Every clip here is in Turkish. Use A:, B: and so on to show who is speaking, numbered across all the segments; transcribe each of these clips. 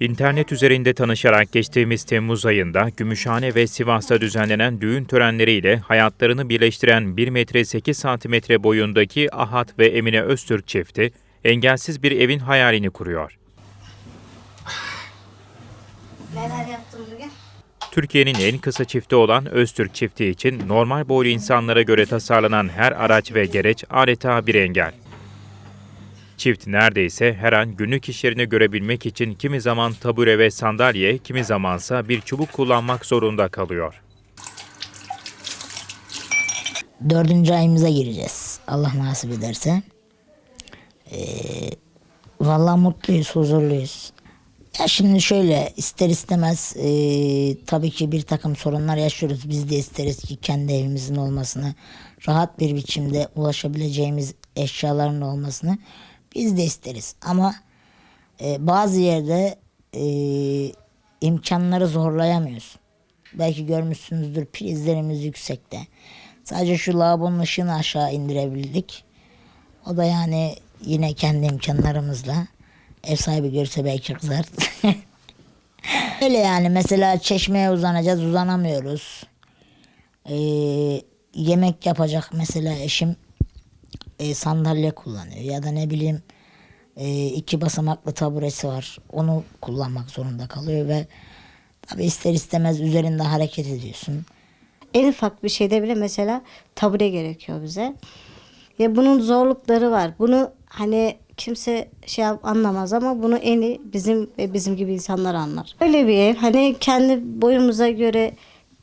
A: İnternet üzerinde tanışarak geçtiğimiz Temmuz ayında Gümüşhane ve Sivas'ta düzenlenen düğün törenleriyle hayatlarını birleştiren 1 metre 8 santimetre boyundaki Ahat ve Emine Öztürk çifti, engelsiz bir evin hayalini kuruyor.
B: Neler yaptım bugün?
A: Türkiye'nin en kısa çifti olan Öztürk çifti için normal boylu insanlara göre tasarlanan her araç ve gereç adeta bir engel. Çift neredeyse her an günlük işlerini görebilmek için kimi zaman tabure ve sandalye, kimi zamansa bir çubuk kullanmak zorunda kalıyor.
C: Dördüncü ayımıza gireceğiz. Allah nasip ederse. Ee, vallahi mutluyuz, huzurluyuz. Ya şimdi şöyle ister istemez ee, tabii ki bir takım sorunlar yaşıyoruz. Biz de isteriz ki kendi evimizin olmasını, rahat bir biçimde ulaşabileceğimiz eşyaların olmasını biz de isteriz. Ama ee, bazı yerde ee, imkanları zorlayamıyoruz. Belki görmüşsünüzdür prizlerimiz yüksekte. Sadece şu lavabonun ışığını aşağı indirebildik. O da yani yine kendi imkanlarımızla. Ev sahibi görse belki kızar. Öyle yani mesela çeşmeye uzanacağız uzanamıyoruz. Ee, yemek yapacak mesela eşim e, sandalye kullanıyor ya da ne bileyim e, iki basamaklı taburesi var onu kullanmak zorunda kalıyor ve tabi ister istemez üzerinde hareket ediyorsun.
B: En ufak bir şeyde bile mesela tabure gerekiyor bize. Ya bunun zorlukları var. Bunu hani kimse şey anlamaz ama bunu en iyi bizim bizim gibi insanlar anlar. Öyle bir ev hani kendi boyumuza göre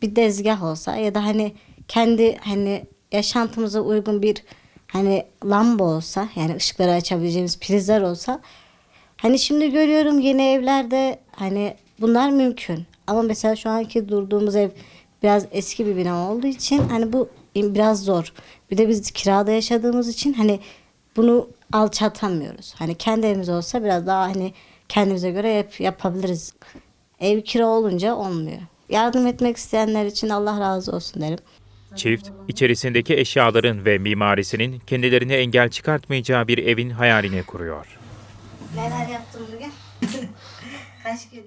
B: bir dezgah olsa ya da hani kendi hani yaşantımıza uygun bir hani lamba olsa yani ışıkları açabileceğimiz prizler olsa Hani şimdi görüyorum yeni evlerde hani bunlar mümkün. Ama mesela şu anki durduğumuz ev biraz eski bir bina olduğu için hani bu biraz zor. Bir de biz kirada yaşadığımız için hani bunu alçaltamıyoruz. Hani kendi evimiz olsa biraz daha hani kendimize göre yap, yapabiliriz. Ev kira olunca olmuyor. Yardım etmek isteyenler için Allah razı olsun derim.
A: Çift, içerisindeki eşyaların ve mimarisinin kendilerine engel çıkartmayacağı bir evin hayalini kuruyor.
B: Neler yaptım bugün? Kaç gün?